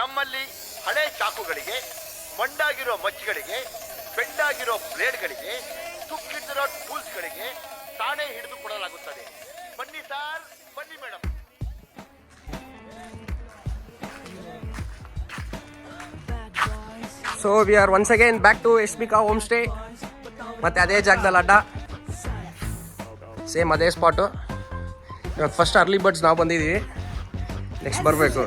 ನಮ್ಮಲ್ಲಿ ಹಳೆ ಚಾಕುಗಳಿಗೆ, ಮಂಡಾಗಿರೋ ಮಚ್ಚಿಗಳಿಗೆ, ಬೆಂಡಾಗಿರೋ ಬ್ಲೇಡ್ಗಳಿಗೆ, ತುಕ್ಕಿದ್ದಿರೋ ಟೂಲ್ಸ್ಗಳಿಗೆ ತಾನೇ ಹಿಡಿದು ಕೊಡಲಾಗುತ್ತದೆ. ಬನ್ನಿ ಸರ್, ಬನ್ನಿ madam so we are once again back to Yashmika home stay ಮತ್ತು ಅದೇ ಜಾಗದಲ್ಲಿ ಅಡ್ಡ. ಸೇಮ್ ಅದೇ ಸ್ಪಾಟು ಇವಾಗ ಫಸ್ಟ್ ಅರ್ಲಿ ಬರ್ಡ್ಸ್ ನಾವು ಬಂದಿದ್ದೀವಿ. ನೆಕ್ಸ್ಟ್ ಬರಬೇಕು.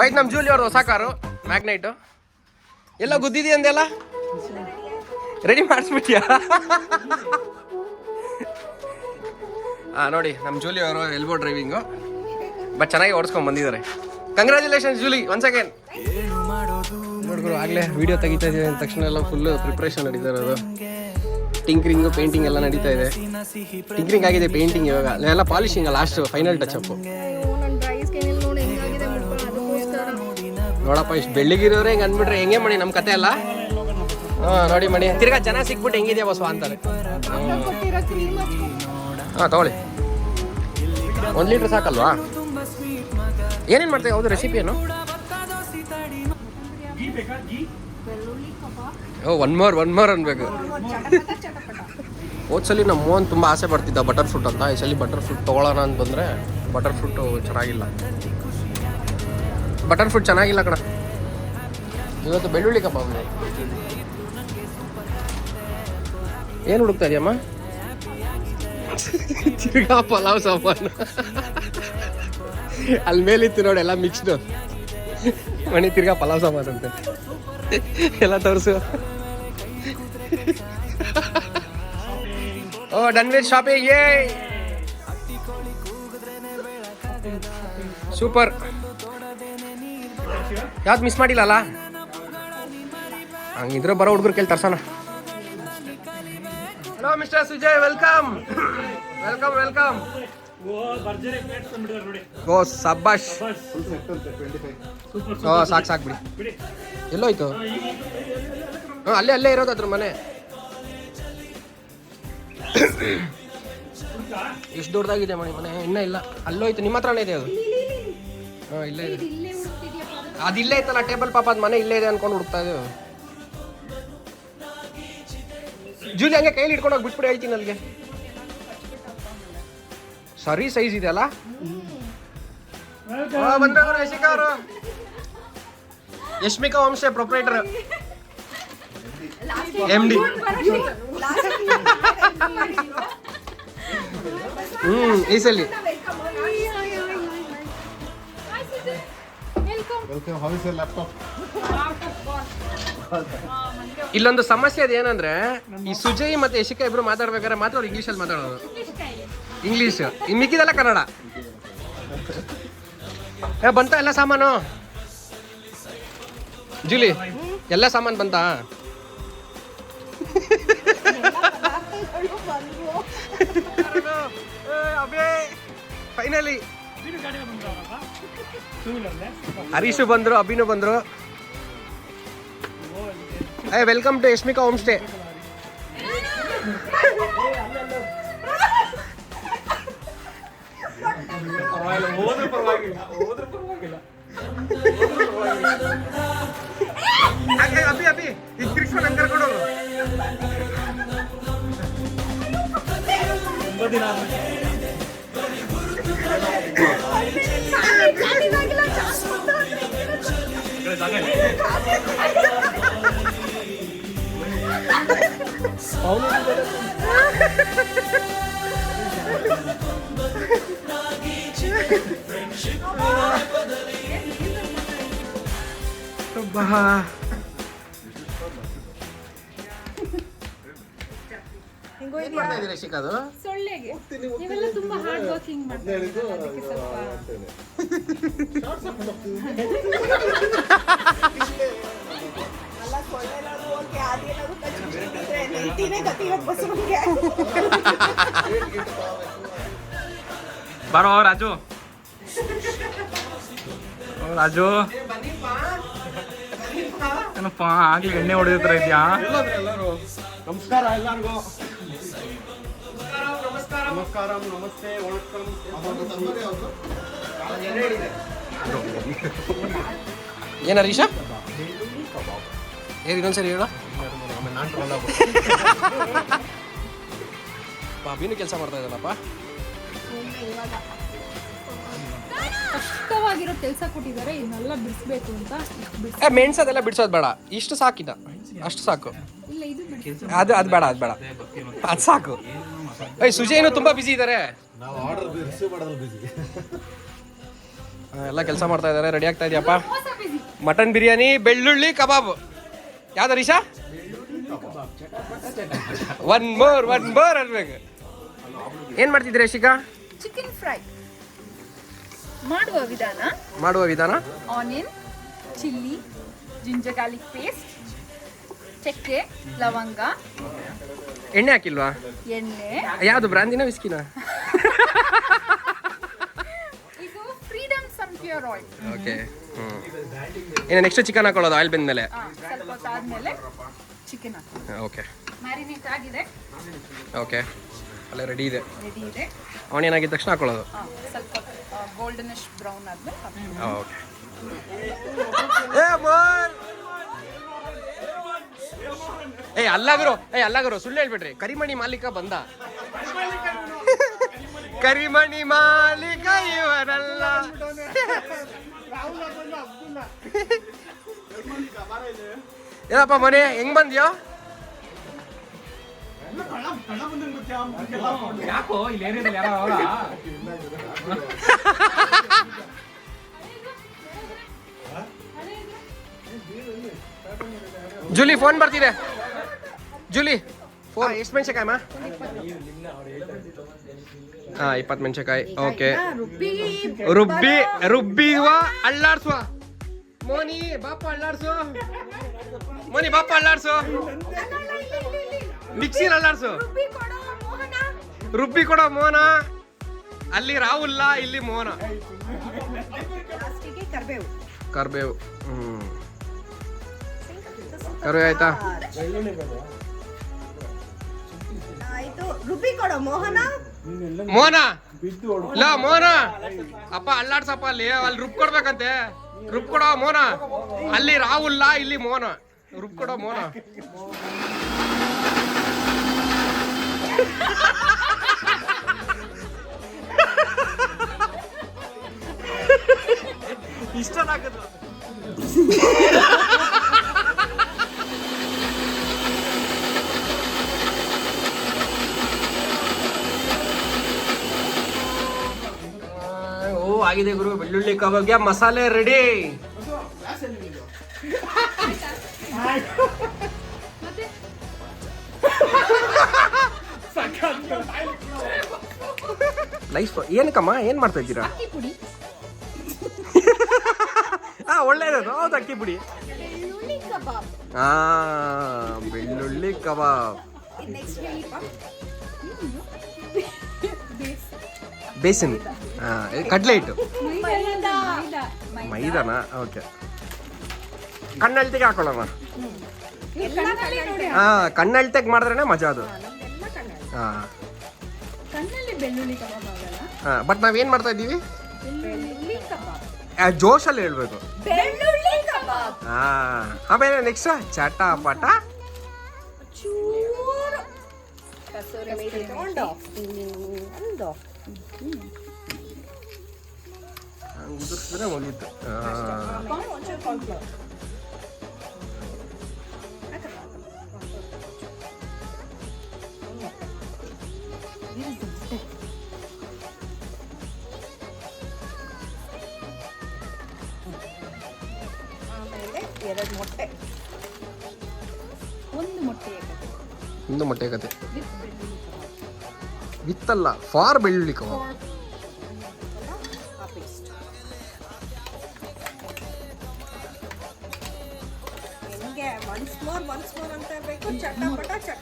ಆಯ್ತು ನಮ್ಮ ಜೂಲಿ ಅವ್ರದ್ದು ಹೊಸ ಕಾರು ಮ್ಯಾಗ್ನೈಟು ಎಲ್ಲ ಗುದ್ದಿದಿ ಅಂದೆಲ್ಲ ರೆಡಿ ಮಾಡಿಸ್ಬಿಟ್ಟಿಯಾ ಹಾಂ ನೋಡಿ ನಮ್ಮ ಜೂಲಿ ಅವರು ಎಲ್ಬೋ ಡ್ರೈವಿಂಗು ಬಟ್ ಚೆನ್ನಾಗಿ ಓಡಿಸ್ಕೊಂಡು ಬಂದಿದ್ದಾರೆ. ಕಂಗ್ರ್ಯಾಚುಲೇಷನ್ಸ್ ಜೂಲಿ ಒನ್ ಸೆಕೆಂಡ್ ನೋಡಿದ್ರು ಆಗಲೇ ವಿಡಿಯೋ ತೆಗಿತಾ ಇದೀವಿ ಅಂದ ತಕ್ಷಣ ಎಲ್ಲ ಫುಲ್ಲು ಪ್ರಿಪ್ರೇಷನ್ ನಡೀತಾ ಇರೋದು. ಟಿಂಕ್ರಿಂಗು ಪೇಂಟಿಂಗ್ ಎಲ್ಲ ನಡೀತಾ ಇದೆ. ಟಿಂಕ್ರಿಂಗ್ ಆಗಿದೆ ಪೇಂಟಿಂಗ್ ಇವಾಗ. ಎಲ್ಲ polishing last final touch up ನೋಡಪ್ಪ, ಇಷ್ಟು ಬೆಳ್ಳಿಗಿರೋರೆ ಹಿಂಗೆ ಅಂದ್ಬಿಟ್ರೆ ಹೆಂಗೆ ಮಾಡಿ ನಮ್ಮ ಕತೆ ಅಲ್ಲ? ಹಾಂ, ನೋಡಿ ಮಣಿ. ತಿರ್ಗಾ ಜನ ಸಿಕ್ಬಿಟ್ಟು ಹೆಂಗಿದ್ಯಾ ಬಸವ ಅಂತಾರೆ ಹಾಂ, ತಗೊಳ್ಳಿ. ಒಂದು ಲೀಟ್ರ್ ಸಾಕಲ್ವಾ? ಏನೇನು ಮಾಡ್ತೀವಿ ಹೌದು ರೆಸಿಪಿ ಏನು? ಓ ಒನ್ ಮೋರ್ ಒನ್ ಮೋರ್ ಅನ್ಬೇಕು. ಹೋದ್ಸಲಿ ನಮ್ಮ ಮೋಹನ್ ತುಂಬ ಆಸೆ ಪಡ್ತಿದ್ದ ಬಟರ್ ಫ್ರೂಟ್ ಅಂತ. ಈ ಸಲ ಬಟರ್ ಫ್ರೂಟ್ ತೊಗೊಳ್ಳೋಣ ಅಂತ ಬಂದರೆ ಬಟರ್ ಫ್ರೂಟು ಚೆನ್ನಾಗಿಲ್ಲ. ಬಟರ್ ಫುಡ್ ಚೆನ್ನಾಗಿಲ್ಲ ಕಣ. ಇವತ್ತು ಬೆಳ್ಳುಳ್ಳಿ ಕಬಾಬ್ ಏನು ಹುಡುಕ್ತಾ ಇದೆಯಮ್ಮ? ತಿರ್ಗಾ ಪಲಾವ್ ಸಾಮಾನು ಅಲ್ಲಿ ಮೇಲಿತ್ತು ನೋಡಿ, ಎಲ್ಲ ಮಿಕ್ಸ್ಡು ಮಣಿ ತಿರ್ಗಾ ಪಲಾವ್ ಸಾಮಾನು ಅಂತೆ. ಎಲ್ಲ ತೋರಿಸು. ಓ ಡನ್ ವಿತ್ ಶಾಪಿಂಗ್ ಏ ಸೂಪರ್. ಯಾವ್ದು ಮಿಸ್ ಮಾಡಿಲ್ಲಲ್ಲ? ಹಂಗಿದ್ರೆ ಬರೋ ಹುಡುಗರು ಕೇಳಿ ತರ್ಸೋಣ. Hello mister Sujay welcome welcome welcome ಓ ಸಬ್ಬಾಶ್ ಓ ಸಾಕು ಸಾಕು ಬಿಡಿ. ಎಲ್ಲೋಯ್ತು? ಹಾಂ ಅಲ್ಲೇ ಅಲ್ಲೇ ಇರೋದು ಅದ್ರ ಮನೆ ಎಷ್ಟು ದೊಡ್ಡದಾಗಿದೆ ಮಣಿ ಮನೆ? ಇನ್ನೂ ಇಲ್ಲ. ಅಲ್ಲೋಯ್ತು ನಿಮ್ಮ ಹತ್ರನೇ ಇದೆ ಅದು. ಹಾಂ ಇಲ್ಲೇ ಇದೆ. ಅದು ಇಲ್ಲೇ ಐತಲ್ಲ ಟೇಬಲ್ ಪಾಪ ಅದು ಮನೆ ಇಲ್ಲೇ ಇದೆ ಅನ್ಕೊಂಡು ಹುಡುಕ್ತಾ ಇದೆ ಜೂಲಿ ಹಂಗೆ ಕೈಲಿ ಹಿಡ್ಕೊಂಡು ಹೋಗಿ ಬಿಟ್ಬಿಡಿ ಹೇಳ್ತೀನಿ ಅಲ್ಲಿಗೆ. ಸರಿ ಸೈಜ್ ಇದೆ ಅಲ್ಲ? ಬಂದ್ರು ಯಶಿಕಾ ಅವರು ಯಶ್ಮಿಕಾ ವಂಶ ಪ್ರೊಪ್ರೈಟರ್ ಎಂ ಡಿ ಹ್ಮ್ ಈ ಸಲಿ. ವೆಲ್ಕಮ್? ಇಲ್ಲೊಂದು ಸಮಸ್ಯೆ ಅದೇನಂದ್ರೆ ಈ ಸುಜಯ್ ಮತ್ತೆ ಯಶಿಕಾ ಇಬ್ರು ಮಾತಾಡ್ಬೇಕಾದ್ರೆ ಮಾತ್ರ ಅವ್ರು ಇಂಗ್ಲೀಷಲ್ಲಿ ಮಾತಾಡೋದು. ಇಂಗ್ಲೀಷ್ ಇನ್ ಮಿಕ್ಕಿದೆಲ್ಲ ಕನ್ನಡ. ಏ ಬಂತ ಎಲ್ಲ ಸಾಮಾನು? ಜೂಲಿ ಎಲ್ಲ ಸಾಮಾನು ಬಂತಾ? ಫೈನಲಿ ಹರೀಶು ಬಂದ್ರು ಅಭಿನು ಬಂದ್ರು ಏ welcome to Yashmika home stay ಅದು ಸೊಳ್ಳೆಗೆ. ನೀವೆಲ್ಲ ತುಂಬಾ ಹಾರ್ಡ್ ವರ್ಕಿಂಗ್ ಮಾಡ್ತಾರೆ ಅದಕ್ಕೆ ಸ್ವಲ್ಪ. ಬಾರೋ ರಾಜು ಓ, ರಾಜು ಏನಪ್ಪ ಆಗ್ಲಿ ಎಣ್ಣೆ ಹೊಡೆಯೋದ್ರ ಇದ್ಯಾ ನಮಸ್ಕಾರ ಎಲ್ಲರಿಗೂ. ನಮಸ್ಕಾರ ನಮಸ್ತೆ ವಣಕ್ಕಂ. ಏನ ರೀಶಾ ಏನು ಇನ್ನೊಂದ್ಸರಿ ಹೇಳು. ಬಾಬಿನೂ ಕೆಲಸ ಮಾಡ್ತಾ ಇದ್ದಾನಪ್ಪ ಕಷ್ಟವಾಗಿರೋ ಕೆಲಸ ಕೊಟ್ಟಿದ್ದಾರೆ ಇದನ್ನೆಲ್ಲ ಬಿಡಿಸ್ಬೇಕು ಅಂತ ಬಿಡ್ಸ್ ಏ ಮೆಣಸದೆಲ್ಲ ಬಿಡ್ಸೋದು ಬೇಡ. ಇಷ್ಟು ಸಾಕಿದ ಅಷ್ಟು ಸಾಕು. ಇಲ್ಲ ಇದು ಬಿಡಿಸ್ ಅದು ಅದು ಬೇಡ ಅದು ಬೇಡ. ಅದು ಸಾಕು. ಏಯ್ ಸುಜಯನು ತುಂಬ ಬಿಸಿ ಇದ್ದಾರೆ ನಾವು ಆರ್ಡರ್ ರಿಸೀವ್ ಮಾಡೋದು ಬಿಸಿ ಎಲ್ಲ ಕೆಲಸ ಮಾಡ್ತಾ ಇದ್ದಾರೆ ರೆಡಿ ಆಗ್ತಾ ಇದೆಯಪ್ಪ? ಮಟನ್ ಬಿರಿಯಾನಿ ಬೆಳ್ಳುಳ್ಳಿ ಕಬಾಬ್. ಯಾವ್ದು Risha one more one more ಅನ್ಬೇಕು. ಏನ್ ಮಾಡ್ತಿದ್ರಿ ಶಿಖಾ ಚಿಕನ್ ಫ್ರೈ ಮಾಡುವ ವಿಧಾನ? ಮಾಡುವ ವಿಧಾನ? Onion chilli ginger garlic paste ಚಕ್ಕೆ ಲವಂಗ. ಎಣ್ಣೆ ಹಾಕಿಲ್ವಾ? ಎಣ್ಣೆ. ಯಾವುದು ಬ್ರಾಂದಿನ ವಿಸ್ಕಿನ ಆಯಿಲ್ ಓಕೆ. ಹ್ಞೂ ಇನ್ನು ನೆಕ್ಸ್ಟ್ ಚಿಕನ್ ಹಾಕೊಳ್ಳೋದು ಆಯಿಲ್ ಸ್ವಲ್ಪ ಹೊತ್ತು ಆದಮೇಲೆ ಚಿಕನ್ ಹಾಕಿ ಓಕೆ. ಮ್ಯಾರಿನೇಟ್ ಆಗಿದೆ. ಓಕೆ. ಅಲ್ಲೇ ರೆಡಿ ಇದೆ. ರೆಡಿ ಇದೆ. ಆನಿಯನ್ ಆಗಿದ ತಕ್ಷಣ ಹಾಕೊಳ್ಳೋದು? ಆ, ಸ್ವಲ್ಪ ಗೋಲ್ಡನಿಶ್ ಬ್ರೌನ್ ಆದ್ಮೇಲೆ ಹಾಕಿ. ಓಕೆ. ಏ ಏ ಅಲ್ಲಾಗರು ಏ ಅಲ್ಲಾಗರು ಸುಳ್ಳು ಹೇಳ್ಬಿಡ್ರಿ. ಕರಿಮಣಿ ಮಾಲೀಕ ಬಂದ. ಕರಿಮಣಿ ಮಾಲೀಕ. ಇವರಲ್ಲ. ಏನಪ್ಪ ಮನೆ ಹೆಂಗ್ ಬಂದ್ಯೋ? ಯಾಕೋ ಇಲ್ಲಿ ಯಾರೋ ಅವರ? ಜೂಲಿ ಫೋನ್ ಬರ್ತಿದೆ. ಜೂಲಿ ಫೋನ್ ಎಷ್ಟು ಮೆಣಸಿನಕಾಯಿ ಮಾ? ಹಾಂ ಇಪ್ಪತ್ತು ಮೆಣಸಿನಕಾಯಿ. ಓಕೆ. ರುಬ್ಬಿ. ರುಬ್ಬಿವ ಅಳ್ಳಾಡ್ಸುವ. ಮೋನಿ ಬಾಪ ಅಳ್ಳಾಡ್ಸು. ಮೋನಿ ಬಾಪ ಅಳ್ಳಾಡ್ಸು. ಮಿಕ್ಸಿ ಅಳ್ಳಾಡ್ಸು. ರುಬ್ಬಿ ಕೊಡೋ ಮೋನ. ಅಲ್ಲಿ ರಾಹುಲ್ಲ ಇಲ್ಲಿ ಮೋನ. ಕರ್ಬೇವು. ಹ್ಮ್. ಕರ್ಬೇವು ಆಯ್ತು? ರುಬ್ಬಿ ಕೊಡು ಮೋಹನ. ಮೋನ ಇಲ್ಲ ಮೋನ ಅಪ್ಪ ಅಲ್ಲಾಡ್ಸಪ್ಪ ಅಲ್ಲಿ ಅಲ್ಲಿ ರುಬ್ ಕೊಡ್ಬೇಕಂತೆ. ರುಬ್ ಕೊಡೋ ಮೋನ ಅಲ್ಲಿ ರಾಹುಲ್ಲ ಇಲ್ಲಿ ಮೋನ ರುಬ್ ಕೊಡೋ ಮೋನ ಇಷ್ಟ ಆಗಿದೆ ಗುರು. ಬೆಳ್ಳುಳ್ಳಿ ಕಬಾಬ್ಗೆ ಮಸಾಲೆ ರೆಡಿ ಲೈಫ್ ಏನಕ್ಕಮ್ಮ? ಏನ್ ಮಾಡ್ತಾ ಇದ್ದೀರಾ? ಅಕ್ಕಿ ಪುಡಿ. ಹಾ ಒಳ್ಳೇದು ಹೌದು ಅಕ್ಕಿ ಪುಡಿ. ಬೆಳ್ಳುಳ್ಳಿ ಕಬಾಬ್. ಹಾ ಬೆಳ್ಳುಳ್ಳಿ ಕಬಾಬ್. ಬೇಸಿನ್. ಕಡ್ಲೆ ಹಿಟ್ಟು. ಮೈದಾನ? ಓಕೆ ಕಣ್ಣಳ್ತಿಗೆ ಹಾಕೊಳ್ಳೋಣ. ಹಾ ಕಣ್ಣಳ್ತೆಗೆ ಮಾಡಿದ್ರೇನೆ ಮಜಾ ಅದು. ಹಾ ಕಣ್ಣಲ್ಲಿ ಬೆಳ್ಳುಳ್ಳಿ ಕಬಾಬ್ ಆಗಲ್ಲ. ಹಾ ಬಟ್ ನಾವೇನ್ ಮಾಡ್ತಾ ಇದ್ದೀವಿ? ಬೆಳ್ಳುಳ್ಳಿ ಕಬಾಬ್. ಆ, ಜೋಶಲ್ಲಿ ಹೇಳ್ಬೇಕು. ಹಾ ಆಮೇಲೆ ನೆಕ್ಸ್ಟ್ ಚಟ ಪಟ ಚೂರು ಕಸೂರಿ ಮೇಲೆ ತಗೊಂಡು. ಒಂದು ಉದುರಿಸಿದ್ರೆ ಮುಗೀತು ಹಾ. ಒಂಚೂರು ಕಾರ್ನ್ಫ್ಲವರ್ ಆಮೇಲೆ ಎರಡು ಮೊಟ್ಟೆ ಒಂದು ಮೊಟ್ಟೆ. ಒಂದು ಮೊಟ್ಟೆ ಕತೆ ವಿತ್ತಲ್ಲ ಫಾರ್ ಬೆಳ್ಳುಳ್ಳಿ ಕಬಾಬ್ ಮೋರ್ ಒನ್ಸ್ ಮೋರ್ ಅಂತ ಇರಬೇಕು ಚಟಪಟ ಚಟ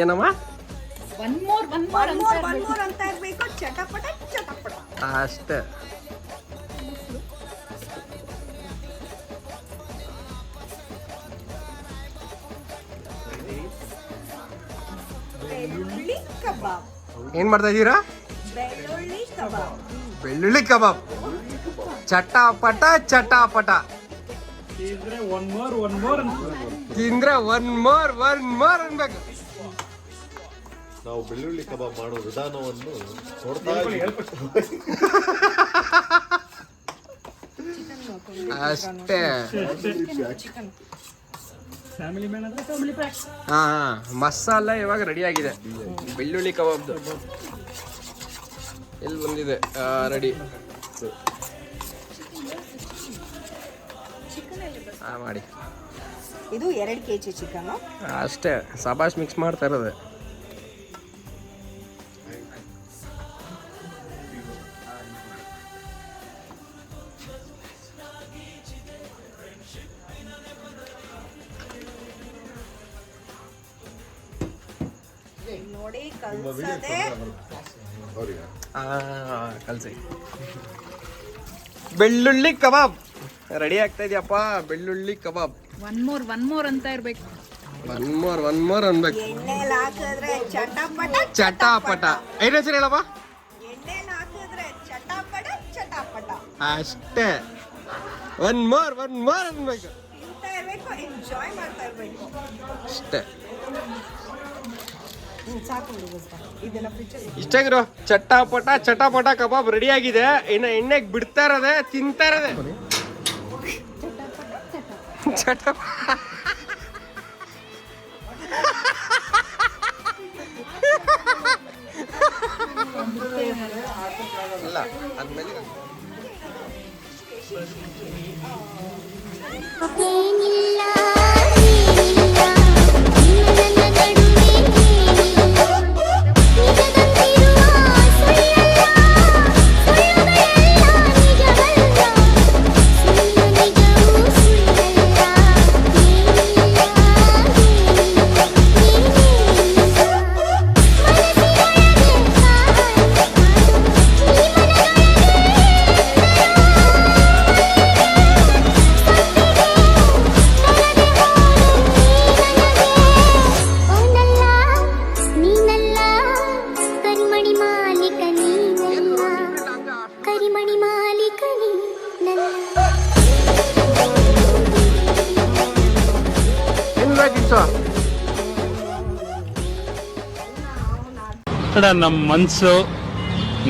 ಏನಮ್ಮ? One more one more one ಅಂತ ಮೋರ್ ಒನ್ ಮೋರ್ ಅಂತ ಇರಬೇಕು ಚಟಪಟ ಚಟಪಟ. ಅಷ್ಟೇ. ಬೆಳ್ಳುಳ್ಳಿ ಕಬಾಬ್. ಏನ್ ಮಾಡ್ತಾ ಇದ್ದೀರಾ? ಬೆಳ್ಳುಳ್ಳಿ ಕಬಾಬ್. ಬೆಳ್ಳುಳ್ಳಿ ಕಬಾಬ್. ಚಟಾಪಟ ಚಟಾಪಟ. ತಿಂದ್ರೆ ಒನ್ ಮೋರ್ ಒನ್ ಮೋರ್ ಅನ್ಬೇಕು. ನಾವು ಬೆಳ್ಳುಳ್ಳಿ ಕಬಾಬ್ ಮಾಡೋ ವಿಧಾನವನ್ನು ನೋಡ್ತಾ ಇದ್ದೀವಿ. ಅಷ್ಟೇ. ಹಾ. ಮಸಾಲ ಇವಾಗ ರೆಡಿ ಆಗಿದೆ. ಬೆಳ್ಳುಳ್ಳಿ ಕಬಾಬ್ ಎಲ್ಲಿ ಬಂದಿದೆ? ರೆಡಿ ಹಾ ಮಾಡಿ. ಇದು ಎರಡು ಕೆ ಜಿ ಚಿಕನ್ನು ಅಷ್ಟೇ ಸಬಾಷ್ ಮಿಕ್ಸ್ ಮಾಡ್ತಾ ಇರೋದು. ನೋಡಿ ಕಲ್ಸದೆ. ಕಲ್ಸಿ. ಬೆಳ್ಳುಳ್ಳಿ ಕಬಾಬ್. ರೆಡಿ ಆಗ್ತಾ ಇದೆಯಪ್ಪ? ಬೆಳ್ಳುಳ್ಳಿ ಕಬಾಬ್. ಒನ್ ಮೋರ್ ಒನ್ ಮೋರ್ ಅಂತ ಇರ್ಬೇಕು. ಒನ್ ಮೋರ್ ಒನ್ ಮೋರ್ ಅನ್ಬೇಕು. ಎಣ್ಣೆಲಿ ಹಾಕಿದ್ರೆ ಚಟಾಪಟ ಚಟಾಪಟ. ಐದು ಹೆಸರು ಹೇಳಪ್ಪ? ಎಣ್ಣೆಲಿ ಹಾಕಿದ್ರೆ ಚಟಾಪಟ ಚಟಾಪಟ. ಅಷ್ಟೇ. ಒನ್ ಮೋರ್ ಒನ್ ಮೋರ್ ಅನ್ಬೇಕು. ತಿಂತಾ ಇರ್ಬೇಕು ಎಂಜಾಯ್ ಮಾಡ್ತಾ ಇರ್ಬೇಕು. ಅಷ್ಟೇ. ಫ್ರಿಜ್ಜಲ್ಲಿ ಇಷ್ಟಾಗಿರೋ ಚಟಾಪಟ ಚಟಾಪಟ ಕಬಾಬ್ ರೆಡಿ ಆಗಿದೆ. ಇನ್ನು ಎಣ್ಣೆಗೆ ಬಿಡ್ತಾ ಇರೋದೆ ತಿಂತಾ ಇರೋದೆ. ಚಟ ಇಲ್ಲ ಅದ್ಮೇಲೆ ಏನಿಲ್ಲ ಏನಿಲ್ಲ ಕಡೆ ನಮ್ಮ ಮನಸ್ಸು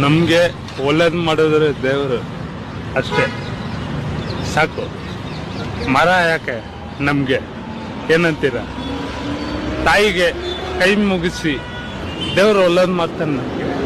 ನಮಗೆ ಒಳ್ಳೇದು ಮಾಡಿದ್ರೆ ದೇವರು ಅಷ್ಟೇ. ಸಾಕು. ಮರ ಯಾಕೆ ನಮಗೆ? ಏನಂತೀರ? ತಾಯಿಗೆ ಕೈ ಮುಗಿಸಿ ದೇವರು ಒಳ್ಳೇದು ಮಾಡ್ತಾನೆ ನಮಗೆ.